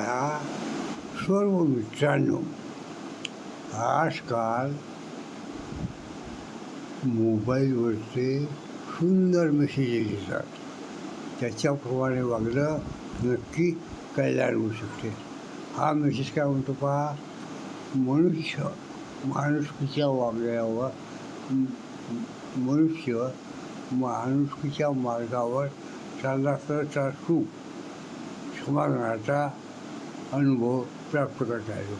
ह्या सर्व मित्रांनो आजकाल मोबाईलवरचे सुंदर मेसेजेस येतात. त्याच्याप्रमाणे वागलं नक्की कल्याण होऊ शकते. हा मेसेज काय म्हणतो पहा? मनुष्य माणुसकीच्या वागण्यावर मनुष्य माणुसकीच्या मार्गावर चालला तर त्या समाधानाचा अनुभव प्राप्त करता येतो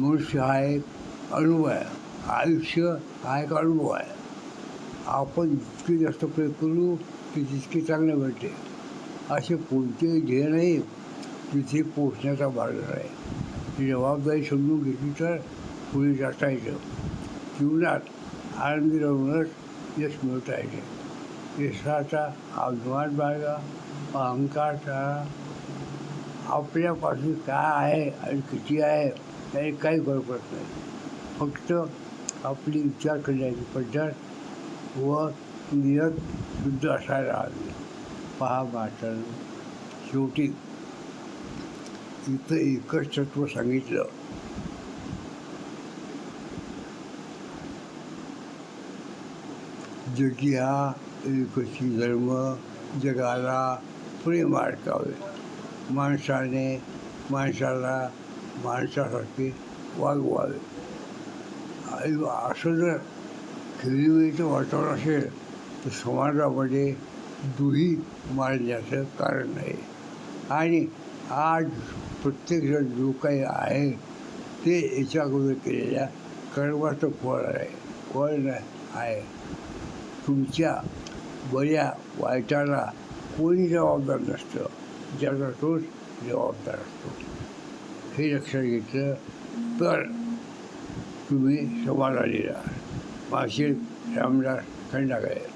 मनुष्य हा एक अनुभव आहे. आयुष्य हा एक अनुभव आहे. आपण जितके जास्त प्रयोग करू ते तितके चांगले भेटते असे कोणतेही ध्येय नाही तिथे पोचण्याचा मार्ग आहे ही जबाबदारी समजून घेतली तर पुढे जाता येतं. जीवनात आनंदी राहूनच यश मिळवता येते. यशाचा अभिमान बाळगा अहंकारचा आपल्यापासून काय आहे आणि किती आहे याची काही फरक पडत नाही. फक्त आपली विचार करण्याची पद्धत व नियत शुद्ध असायला हवी. पहा वाचन शेवटी इथं एकच तत्व सांगितलं. जगी हा एकशी धर्म जगाला प्रेम माडकावे माणसाने माणसाला माणसासारखे वागवावे. असं जर खेळीमेळीचं वातावरण असेल तर समाजामध्ये दुही मारण्याचं कारण नाही आणि आज प्रत्येकजण जो काही आहे ते याच्याकडून केलेल्या कर्माचं फळ आहे. फळ नाही आहे. तुमच्या बऱ्या वाईटाला जबाबदार नसतं ज्याचा तोच जबाबदार असतो हे लक्षात घेतलं तर तुम्ही समाधानी राहा माशिल रामदास खंडागळे